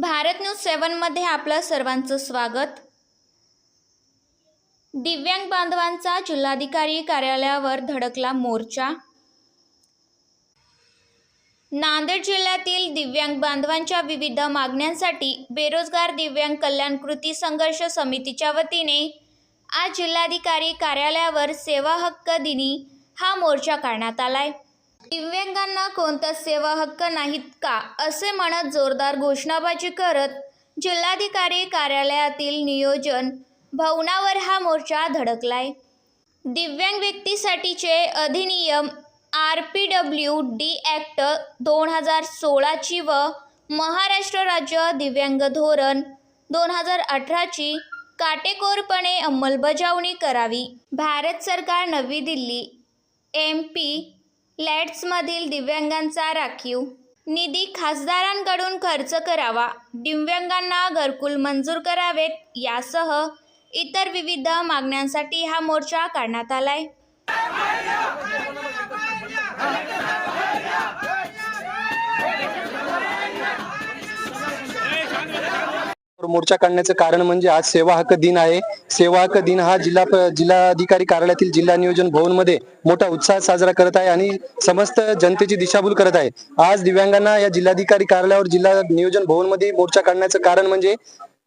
Bharat news सेवनमध्ये आपलं सर्वांचं स्वागत. दिव्यांग बांधवांचा जिल्हाधिकारी कार्यालयावर धडकला मोर्चा. नांदेड जिल्ह्यातील दिव्यांग बांधवांच्या विविध मागण्यांसाठी बेरोजगार दिव्यांग कल्याण कृती संघर्ष समितीच्या वतीने आज जिल्हाधिकारी कार्यालयावर सेवा हक्क दिनी हा मोर्चा काढण्यात आलाय. दिव्यांगांना कोणताच सेवा हक्क नाहीत का असे म्हणत जोरदार घोषणाबाजी करत जिल्हाधिकारी कार्यालयातील नियोजन भवनावर हा मोर्चा धडकलाय. दिव्यांग व्यक्तीसाठीचे अधिनियम R P W D act दोन हजार सोळाची व महाराष्ट्र राज्य दिव्यांग धोरण दोन हजार अठराची काटेकोरपणे अंमलबजावणी करावी. भारत सरकार नवी दिल्ली एम पी लॅट्समधील दिव्यांगांचा राखीव. निधी खासदारांकडून खर्च करावा दिव्यांगांना घरकुल मंजूर करावेत यासह इतर विविध मागण्यांसाठी हा मोर्चा काढण्यात आलाय. मोर्चा काढण्याचं कारण म्हणजे आज सेवा हक्क दिन आहे. सेवा हक्क दिन हा जिल्हा जिल्हाधिकारी कार्यालयातील जिल्हा नियोजन भवनमध्ये मोठा उत्साह साजरा करत आहे आणि समस्त जनतेची दिशाभूल करत आहे. आज दिव्यांगांना या जिल्हाधिकारी कार्यालयावर जिल्हा नियोजन भवनमध्ये मोर्चा काढण्याचं कारण म्हणजे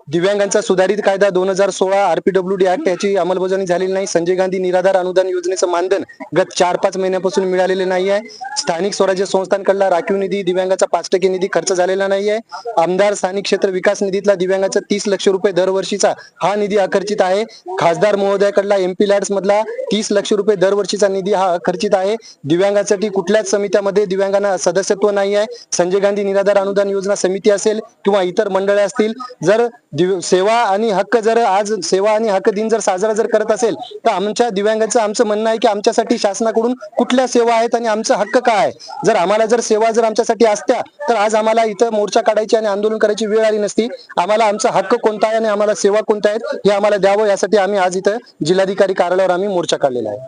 दिव्यांगांचा सुधारित कायदा दोन हजार सोळा आरपीडब्ल्यू डी ऍक्ट याची अंमलबजावणी झालेली नाही. संजय गांधी निराधार अनुदान योजनेचं मानधन गत चार पाच महिन्यापासून मिळालेले नाही आहे स्थानिक स्वराज्य संस्थांकडला राखीव निधी दिव्यांगाचा पाच टक्के निधी खर्च झालेला नाही आहे आमदार स्थानिक क्षेत्र विकास निधीतला दिव्यांगाचा तीस लक्ष रुपये दरवर्षीचा हा निधी आकर्षित आहे. खासदार महोदयाकडला एमपी लॅड्स मधला तीस लक्ष रुपये दरवर्षीचा निधी हा आकर्षित आहे. दिव्यांगासाठी कुठल्याच समित्यामध्ये दिव्यांगांना सदस्यत्व नाही आहे संजय गांधी निराधार अनुदान योजना समिती असेल किंवा इतर मंडळे असतील जर सेवा आणि हक्क जर आज सेवा आणि हक्क दिन जर साजरा जर करत असेल तर आमच्या दिव्यांगाचं आमचं म्हणणं आहे की आमच्यासाठी शासनाकडून कुठल्या सेवा आहेत आणि आमचं हक्क काय आहे? जर आम्हाला जर सेवा जर आमच्यासाठी असत्या तर आज आम्हाला इथं मोर्चा काढायची आणि आंदोलन करायची वेळ आली नसती. आम्हाला आमचा हक्क कोणता आहे आणि आम्हाला सेवा कोणत्या आहेत हे आम्हाला द्यावं. यासाठी आम्ही आज इथं जिल्हाधिकारी कार्यालयावर आम्ही मोर्चा काढलेला आहे.